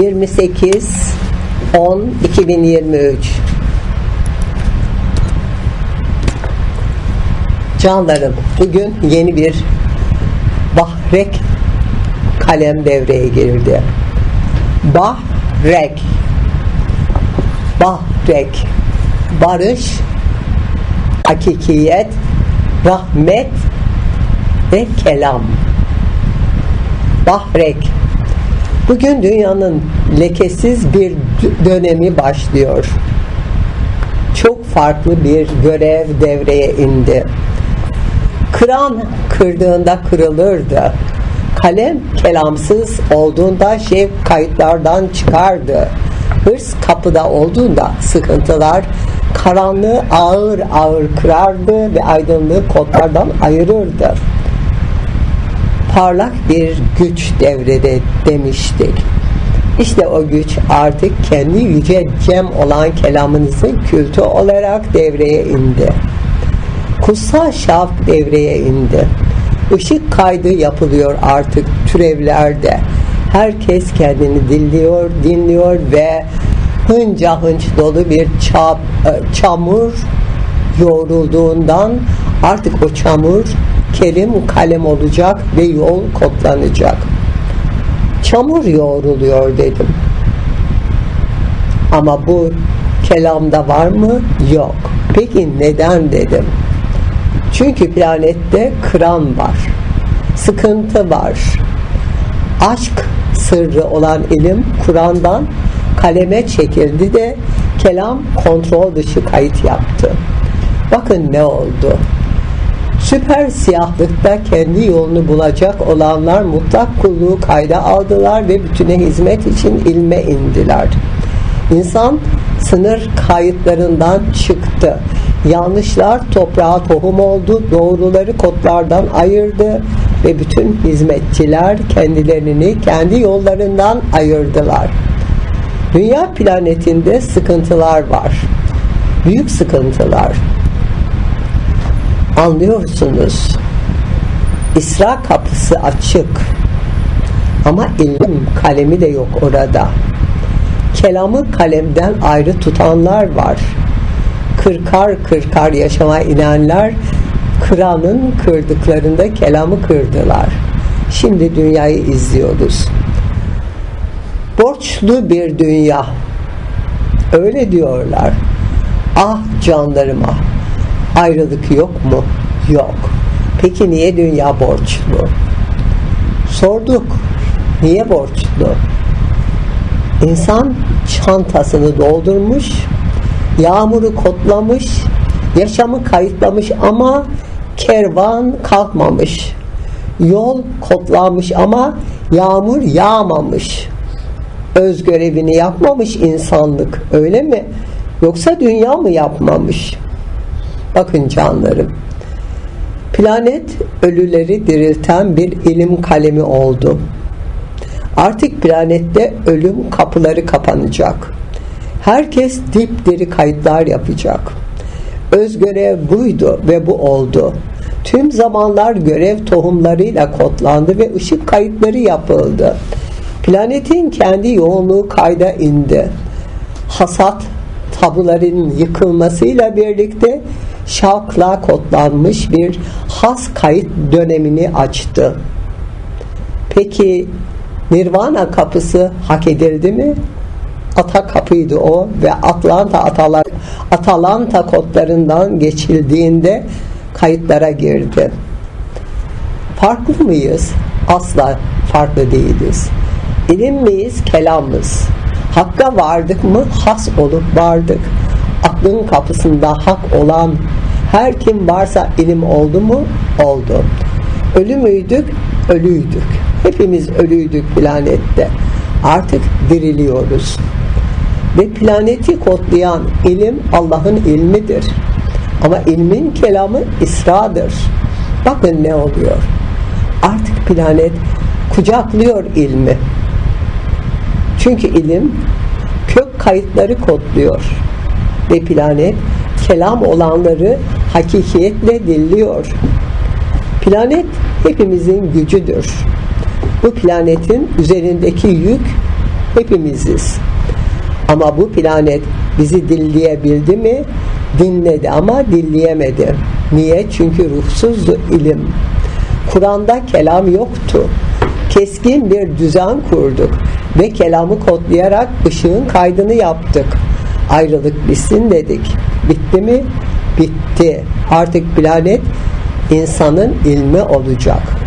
28 10 2023 Canlarım bugün yeni bir Bahrek kalem devreye girdi. Bahrek. Bahrek. Barış Hakikiyet Rahmet ve Kelam. Bahrek Bugün dünyanın lekesiz bir dönemi başlıyor. Çok farklı bir görev devreye indi. Kıran kırdığında kırılırdı. Kalem kelamsız olduğunda şev kayıtlardan çıkardı. Hırs kapıda olduğunda sıkıntılar karanlığı ağır ağır kırardı ve aydınlığı kodlardan ayırırdı parlak bir güç devrede demiştik. İşte o güç artık kendi yüce cem olan kelamınızın kültü olarak devreye indi. Kutsal şaf devreye indi. Işık kaydı yapılıyor artık türevlerde. Herkes kendini dinliyor, dinliyor ve hınca hınç dolu bir çap, e, çamur yoğrulduğundan artık o çamur kelim kalem olacak ve yol kodlanacak. Çamur yoğruluyor dedim. Ama bu kelamda var mı? Yok. Peki neden dedim? Çünkü planette kıran var. Sıkıntı var. Aşk sırrı olan ilim Kur'an'dan kaleme çekildi de kelam kontrol dışı kayıt yaptı. Bakın ne oldu? Süper siyahlıkta kendi yolunu bulacak olanlar mutlak kulluğu kayda aldılar ve bütüne hizmet için ilme indiler. İnsan sınır kayıtlarından çıktı. Yanlışlar toprağa tohum oldu, doğruları kotlardan ayırdı ve bütün hizmetçiler kendilerini kendi yollarından ayırdılar. Dünya planetinde sıkıntılar var. Büyük sıkıntılar anlıyorsunuz. İsra kapısı açık. Ama ilim kalemi de yok orada. Kelamı kalemden ayrı tutanlar var. Kırkar kırkar yaşama inenler kıranın kırdıklarında kelamı kırdılar. Şimdi dünyayı izliyoruz. Borçlu bir dünya. Öyle diyorlar. Ah canlarım ah ayrılık yok mu? Yok. Peki niye dünya borçlu? Sorduk. Niye borçlu? İnsan çantasını doldurmuş, yağmuru kotlamış, yaşamı kayıtlamış ama kervan kalkmamış. Yol kotlanmış ama yağmur yağmamış. Öz görevini yapmamış insanlık öyle mi? Yoksa dünya mı yapmamış? Bakın canlarım. Planet ölüleri dirilten bir ilim kalemi oldu. Artık planette ölüm kapıları kapanacak. Herkes dipdiri kayıtlar yapacak. Öz görev buydu ve bu oldu. Tüm zamanlar görev tohumlarıyla kodlandı ve ışık kayıtları yapıldı. Planetin kendi yoğunluğu kayda indi. Hasat tabuların yıkılmasıyla birlikte şarkla kodlanmış bir has kayıt dönemini açtı. Peki Nirvana kapısı hak edildi mi? Ata kapıydı o ve Atlanta atalar, Atalanta kodlarından geçildiğinde kayıtlara girdi. Farklı mıyız? Asla farklı değiliz. İlim miyiz? Kelamız. Hakka vardık mı? Has olup vardık. Aklın kapısında hak olan her kim varsa ilim oldu mu? Oldu. Ölü müydük? Ölüydük. Hepimiz ölüydük planette. Artık diriliyoruz. Ve planeti kodlayan ilim Allah'ın ilmidir. Ama ilmin kelamı İsra'dır. Bakın ne oluyor. Artık planet kucaklıyor ilmi. Çünkü ilim kök kayıtları kodluyor. Ve planet kelam olanları hakikiyetle dilliyor. Planet hepimizin gücüdür. Bu planetin üzerindeki yük hepimiziz. Ama bu planet bizi dinleyebildi mi? Dinledi ama dinleyemedi. Niye? Çünkü ruhsuzdu ilim. Kur'an'da kelam yoktu. Keskin bir düzen kurduk ve kelamı kodlayarak ışığın kaydını yaptık. Ayrılık bitsin dedik. Bitti mi? Bitti. Artık planet insanın ilmi olacak.